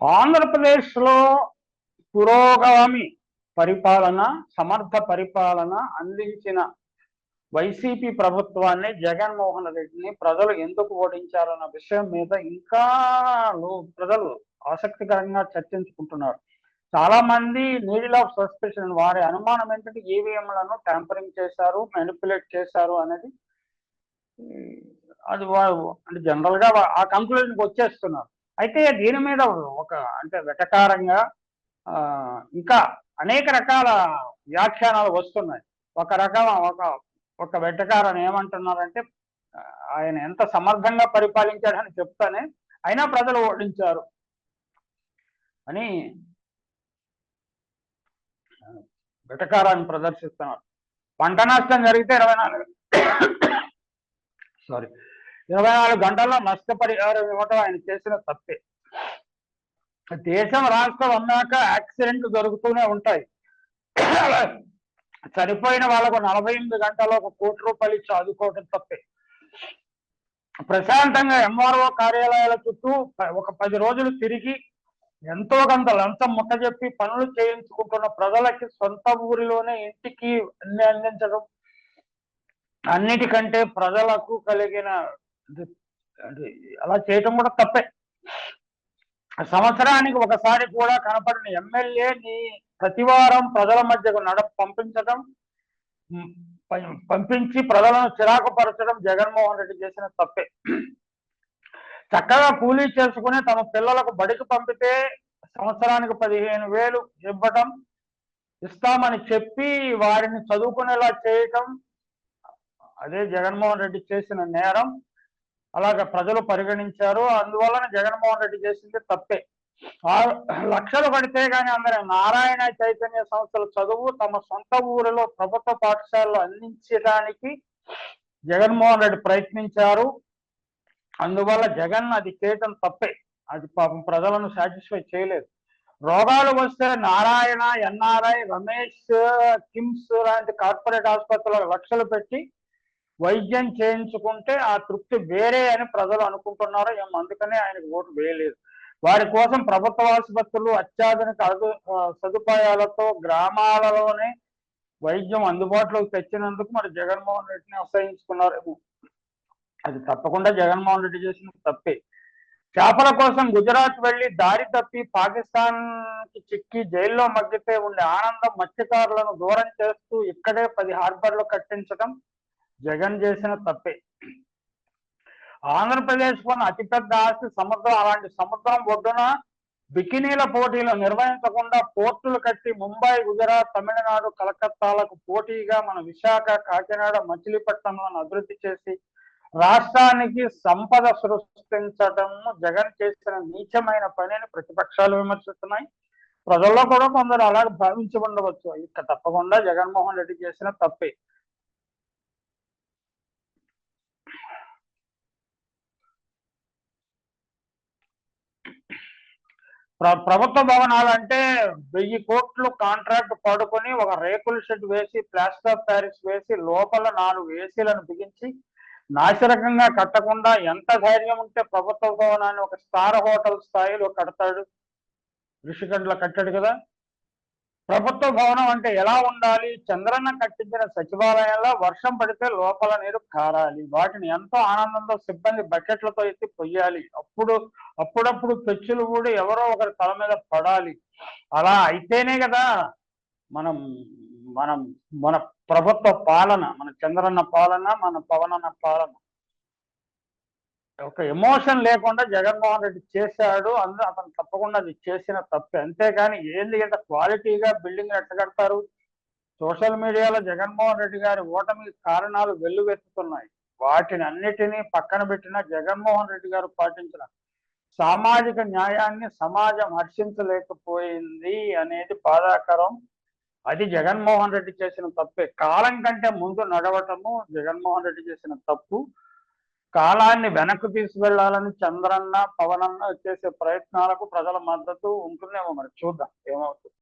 ఆంధ్రప్రదేశ్లో పురోగామి పరిపాలన సమర్థ పరిపాలన అందించిన వైసీపీ ప్రభుత్వాన్ని జగన్మోహన్ రెడ్డిని ప్రజలు ఎందుకు ఓడించారన్న విషయం మీద ఇంకా ప్రజలు ఆసక్తికరంగా చర్చించుకుంటున్నారు. చాలా మంది నీడిల్ ఆఫ్ సస్పెషన్ వారి అనుమానం ఏంటంటే ఈవీఎంలను ట్యాంపరింగ్ చేశారు మెనిపులేట్ చేశారు అనేది. అది వారు అంటే జనరల్గా ఆ కంక్లూజన్కి వచ్చేస్తున్నారు. అయితే దీని మీద ఒక అంటే వెటకారంగా ఇంకా అనేక రకాల వ్యాఖ్యానాలు వస్తున్నాయి. ఒక రకం ఒక ఒక వెటకారం ఏమంటున్నారంటే ఆయన ఎంత సమర్థంగా పరిపాలించాడని చెప్తానే అయినా ప్రజలు ఓడించారు. అని వెటకారాన్ని ప్రదర్శిస్తున్నారు. పంట నష్టం జరిగితే ఇరవై నాలుగు సారీ. ఇరవై నాలుగు గంటల్లో నష్టపరిహారం ఇవ్వటం ఆయన చేసిన తప్పే. దేశం రాష్ట్రం అన్నాక యాక్సిడెంట్ జరుగుతూనే ఉంటాయి. చనిపోయిన వాళ్ళకు నలభై ఎనిమిది గంటల్లో ఒక కోటి రూపాయలు ఇచ్చి ఆదుకోవటం తప్పే. ప్రశాంతంగా ఎంఆర్ఓ కార్యాలయాల చుట్టూ ఒక పది రోజులు తిరిగి ఎంతో కొంత లంచం ముట్టజెప్పి పనులు చేయించుకుంటున్న ప్రజలకి సొంత ఊరిలోనే ఇంటికి అన్ని అందించడం అన్నిటికంటే ప్రజలకు కలిగిన అలా చేయటం కూడా తప్పే. సంవత్సరానికి ఒకసారి కూడా కనపడిన ఎమ్మెల్యేని ప్రతివారం ప్రజల మధ్యకు నడ పంపించడం పంపించి ప్రజలను చిరాకు పరచడం జగన్మోహన్ రెడ్డి చేసిన తప్పే. చక్కగా కూలీ చేసుకుని తమ పిల్లలకు బడికి పంపితే సంవత్సరానికి పదిహేను వేలు ఇవ్వటం ఇస్తామని చెప్పి వారిని చదువుకునేలా చేయటం అదే జగన్మోహన్ రెడ్డి చేసిన నేరం. అలాగ ప్రజలు పరిగణించారు. అందువలన జగన్మోహన్ రెడ్డి చేసింది తప్పే. లక్షలు పడితే గాని అందరూ నారాయణ చైతన్య సంస్థల చదువు తమ సొంత ఊరిలో ప్రభుత్వ పాఠశాలలో అందించడానికి జగన్మోహన్ రెడ్డి ప్రయత్నించారు. అందువల్ల జగన్ అది చేయటం తప్పే. అది పాపం ప్రజలను సాటిస్ఫై చేయలేదు. రోగాలు వస్తే నారాయణ ఎన్ఆర్ఐ రమేష్ కిమ్స్ లాంటి కార్పొరేట్ ఆసుపత్రులకు లక్షలు పెట్టి వైద్యం చేయించుకుంటే ఆ తృప్తి వేరే అని ప్రజలు అనుకుంటున్నారు ఏమో అందుకనే ఆయనకు ఓటు వేయలేదు. వారి కోసం ప్రభుత్వ ఆసుపత్రులు అత్యాధునిక సదుపాయాలతో గ్రామాలలోనే వైద్యం అందుబాటులోకి తెచ్చినందుకు మరి జగన్మోహన్ రెడ్డిని అసహించుకున్నారేమో అది తప్పకుండా జగన్మోహన్ రెడ్డి చేసిన తప్పే. చేపల కోసం గుజరాత్ వెళ్ళి దారి తప్పి పాకిస్తాన్కి చిక్కి జైల్లో మగ్గితే ఉండే ఆనందం మత్స్యకారులను దూరం చేస్తూ ఇక్కడే పది హార్బర్లు కట్టించడం జగన్ చేసిన తప్పే. ఆంధ్రప్రదేశ్ కొన్న అతిపెద్ద ఆస్తి సముద్రం. అలాంటి సముద్రం ఒడ్డున బికినీల పోటీలు నిర్వహించకుండా పోర్టులు కట్టి ముంబై గుజరాత్ తమిళనాడు కలకత్తాలకు పోటీగా మన విశాఖ కాకినాడ మచిలీపట్నంలను అభివృద్ధి చేసి రాష్ట్రానికి సంపద సృష్టించడం జగన్ చేసిన నీచమైన పనిని ప్రతిపక్షాలు విమర్శిస్తున్నాయి. ప్రజల్లో కూడా కొందరు అలాగే భావించి ఉండవచ్చు. ఇక తప్పకుండా జగన్మోహన్ రెడ్డి చేసిన తప్పే. ప్రభుత్వ భవనాలు అంటే వెయ్యి కోట్లు కాంట్రాక్ట్ పడుకొని ఒక రేకుల షెడ్ వేసి ప్లాస్టర్ ఆఫ్ ప్యారిస్ వేసి లోపల నాలుగు ఏసీలను బిగించి నాసిరకంగా కట్టకుండా ఎంత ధైర్యం ఉంటే ప్రభుత్వ భవనాన్ని ఒక స్టార్ హోటల్ స్థాయిలో కడతాడు. ఋషికండ్ల కట్టాడు కదా. ప్రభుత్వ భవనం అంటే ఎలా ఉండాలి? చంద్రన్న కట్టించిన సచివాలయంలో వర్షం పడితే లోపల నీరు కారాలి. వాటిని ఎంతో ఆనందంతో సిబ్బంది బకెట్లతో ఎత్తి పొయ్యాలి. అప్పుడు అప్పుడప్పుడు పెచ్చులు కూడా ఎవరో ఒకరి తల మీద పడాలి. అలా అయితేనే కదా మనం మనం మన ప్రభుత్వ పాలన మన చంద్రన్న పాలన మన పవనన్న పాలన. ఒక ఎమోషన్ లేకుండా జగన్మోహన్ రెడ్డి చేశాడు అందు అతను తప్పకుండా అది చేసిన తప్పే. అంతేకాని ఏంది ఇంత క్వాలిటీగా బిల్డింగ్ ఎట్లా కడతారు? సోషల్ మీడియాలో జగన్మోహన్ రెడ్డి గారి ఓటమికి కారణాలు వెల్లువెత్తుతున్నాయి. వాటిని అన్నిటినీ పక్కన పెట్టిన జగన్మోహన్ రెడ్డి గారు పాటించిన సామాజిక న్యాయాన్ని సమాజం హర్షించలేకపోయింది అనేది బాధాకరం. అది జగన్మోహన్ రెడ్డి చేసిన తప్పే. కాలం కంటే ముందు నడవటము జగన్మోహన్ రెడ్డి చేసిన తప్పు. కాలాన్ని వెనక్కి తీసుకెళ్ళాలని చంద్రన్న పవనన్న చేసే ప్రయత్నాలకు ప్రజల మద్దతు ఉంటుందేమో మరి చూద్దాం ఏమవుతుంది?